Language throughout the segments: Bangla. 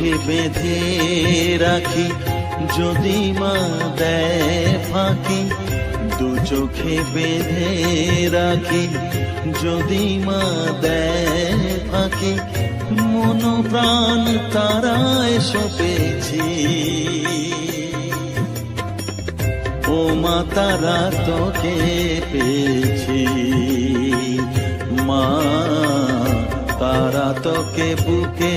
চোখে বেঁধে রাখি, যদি মা দেয় ফাঁকি, দু চোখে বেঁধে রাখি, যদি মা দেয় ফাঁকি মন প্রাণ তারায় সপেছি। ও মা, তারা তোকে পেয়েছি। মা, তারা তোকে বুকে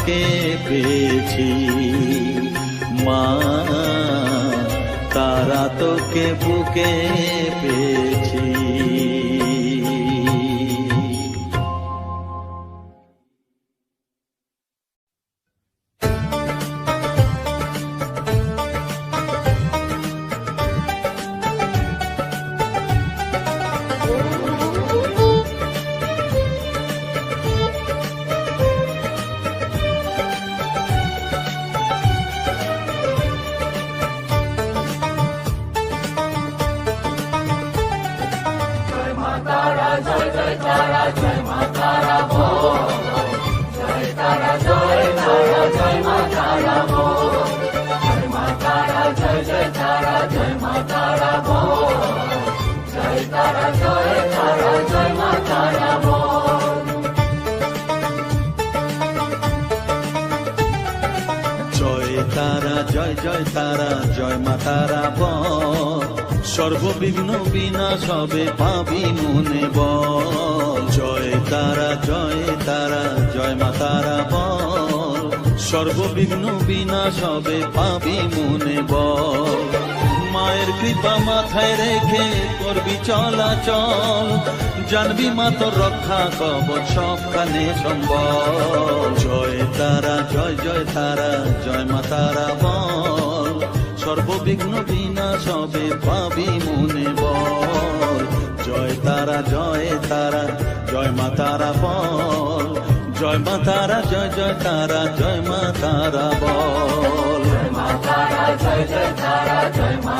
তোকে পেয়েছি। মা তারা তোকে বুকে পেয়েছি। তারা তারা, জয় জয় তারা, জয় মা তারা ব সর্ববিঘ্ন বিনাশ হবে পাবি মনে ব জয় তারা জয় তারা, জয় মা তারা ব সর্ববিঘ্ন বিনাশ হবে পাবি মনে বল। মায়ের কৃপা মাথায় রেখে করবি চলাচল। জানবি মা তোর রক্ষা কবচ সবখানে সম্বল। জয় তারা, জয় জয় তারা, জয় মা তারা বল। সর্ববিঘ্ন বিনাশ হবে পাবি মনে বল। জয় তারা জয় তারা, জয় মা তারা বল। জয় মা তারা, জয় জয় তারা, জয় মা তারা বল। জীবন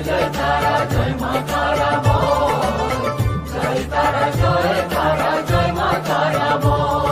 Jai Tara, Jai Mata Ramo. Jai Tara, Jai Tara, Jai Mata Ramo.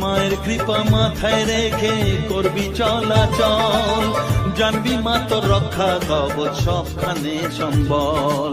মায়ের কৃপা মাথায় রেখে করবি চলাচল। জানবি মা তোর রক্ষা কবচ সবখানে সম্বল।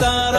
তারা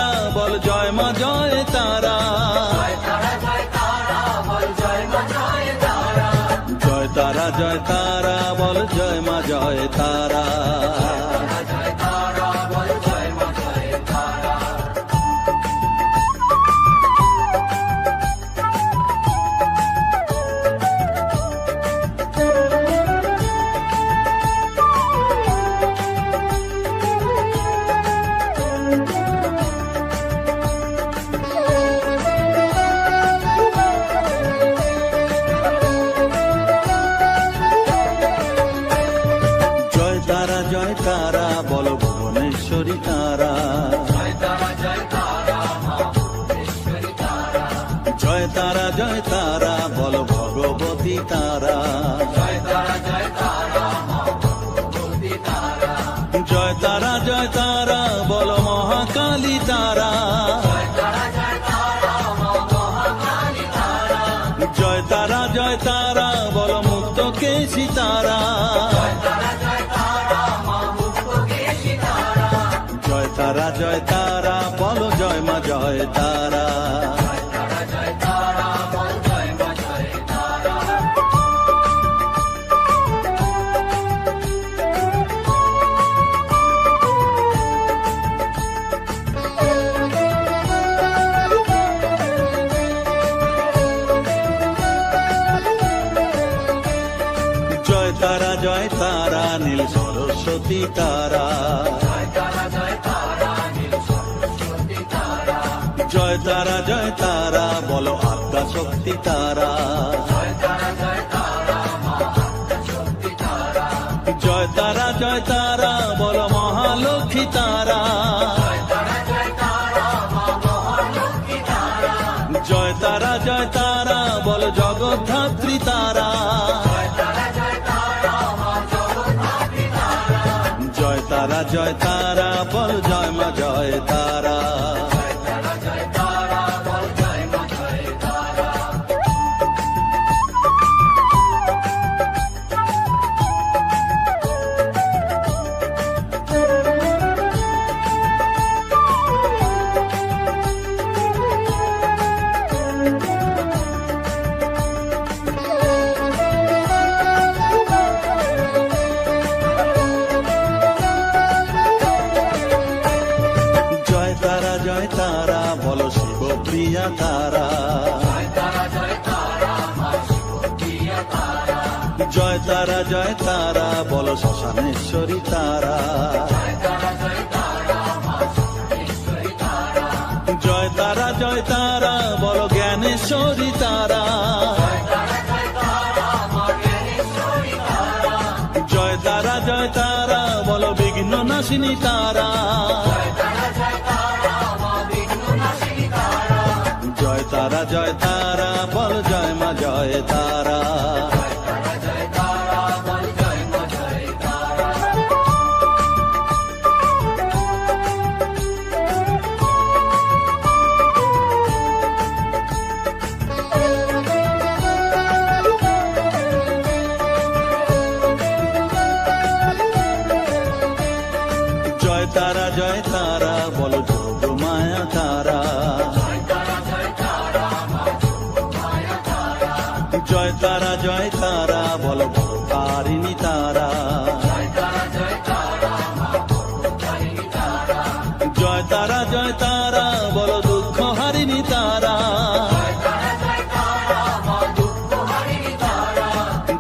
তারা জয় তারা, বলো আত্মা শক্তি তারা। জয় তারা জয় তারা, বলো মহালক্ষ্মী তারা। জয় তারা জয় তারা, বলো জগদ্ধাত্রী তারা। জয় তারা জয় তারা, বল জয় মা, জয় তারা। বলো শ্মশানেশ্বরী তারা। জয় তারা জয় তারা, বলো জ্ঞানেশ্বরী তারা। জয় তারা জয় তারা, বলো বিঘ্ন নাশিনী তারা। জয় তারা জয় তারা, বল জয় মা, জয় তারা।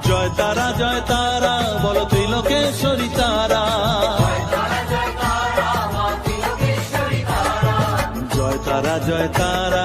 জয় তারা জয় তারা বলো ত্রিলোকেশ্বরী তারা। জয় তারা জয় তারা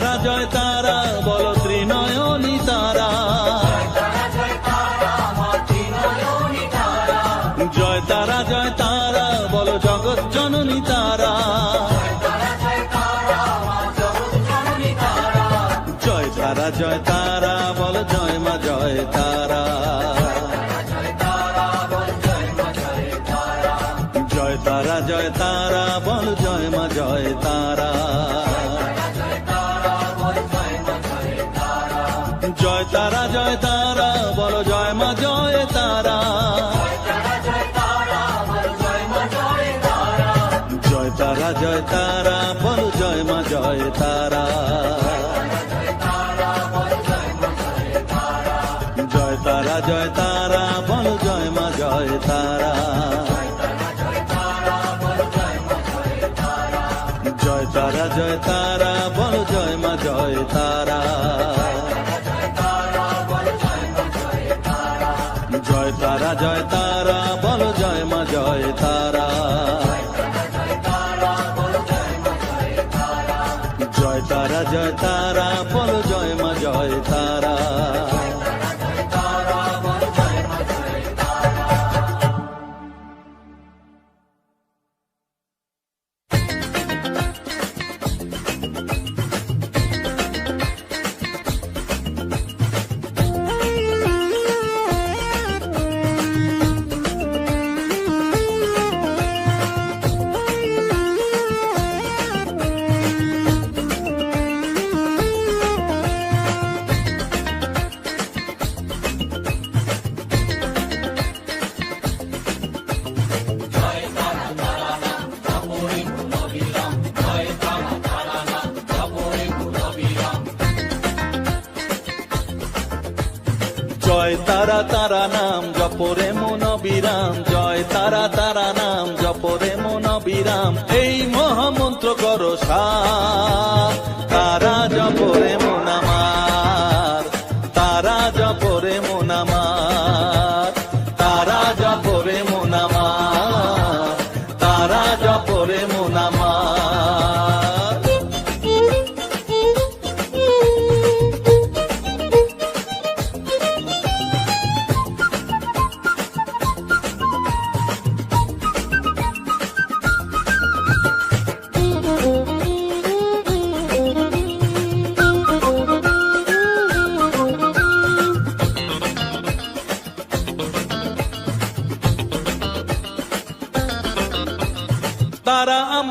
Para de olhar তারা তারা নাম জপরে মন বিরাম জয় তারা তারা নাম জপরে মন বিরাম এই মহামন্ত্র করো সার।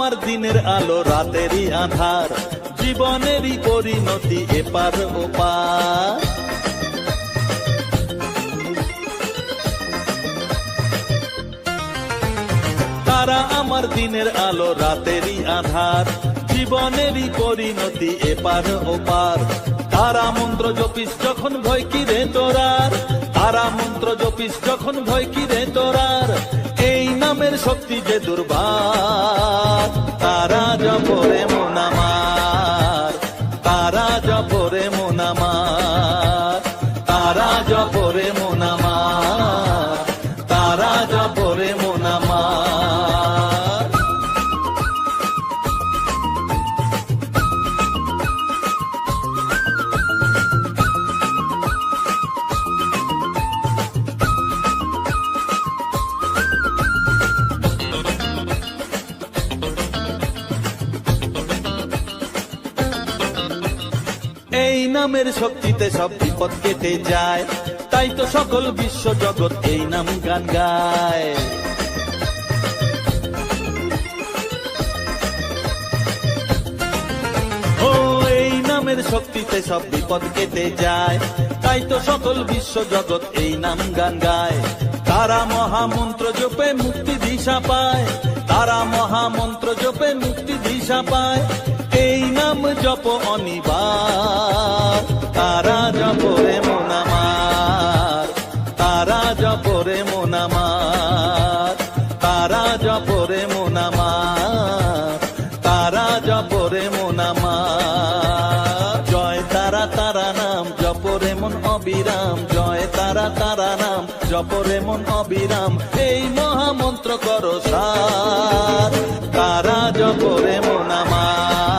আমার দিনের আলো রাতেরই আধার, জীবনেরই পরিণতি এপার ওপার। তারা আমার দিনের আলো রাতেরই আধার, জীবনেরই পরিণতি এপার ওপার। তারা মন্ত্র জপিস যখন ভয় কি রে তোরার, তারা মন্ত্র জপিস যখন ভয় কি রে তোরার। নামের শক্তি যে দুর্বার তারা জপরে মন নামের শক্তিতে সব বিপদ কেটে যায়। তাই তো সকল বিশ্ব জগৎ এই নাম গান গায়। ও, এই নামের শক্তিতে সব বিপদ কেটে যায়। তাই তো সকল বিশ্ব জগৎ এই নাম গান গায়। তারা মহামন্ত্র জপে মুক্তি দিশা পায়। তারা মহামন্ত্র জপে মুক্তি দিশা পায়। এই নাম জপ অনিবার তারা জপরে মোনামার তারা জপরে মোনামার তারা জপরে মোনামার তারা জপরে মোনামার জয় তারা তারা নাম, জপরে মন অবিরাম। জয় তারা তারা নাম, জপরে মন অবিরাম। এই মহামন্ত্র করো সার, তারা জপরে মোনামার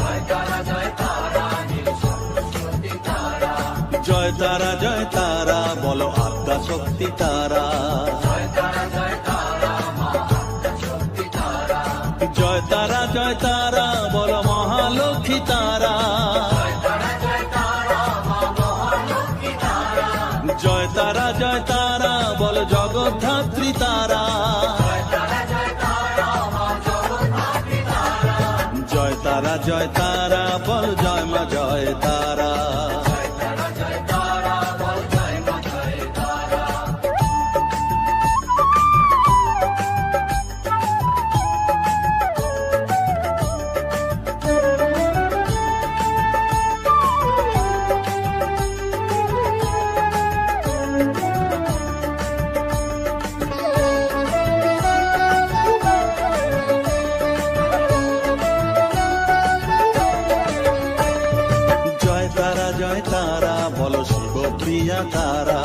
শক্তি তারা। জয় তারা জয় তারা বল মহালক্ষী তারা। প্রিয়া তারা।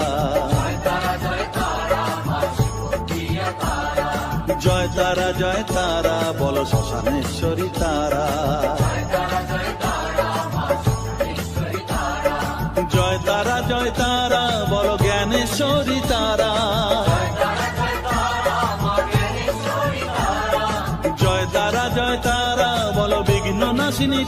জয় তারা জয় তারা, বল শ্মশানেশ্বরী তারা। জয় তারা জয় তারা, বল জ্ঞানেশ্বরী তারা। জয় তারা জয় তারা, বল বিঘ্ন নাশিনী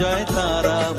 জয় তারা।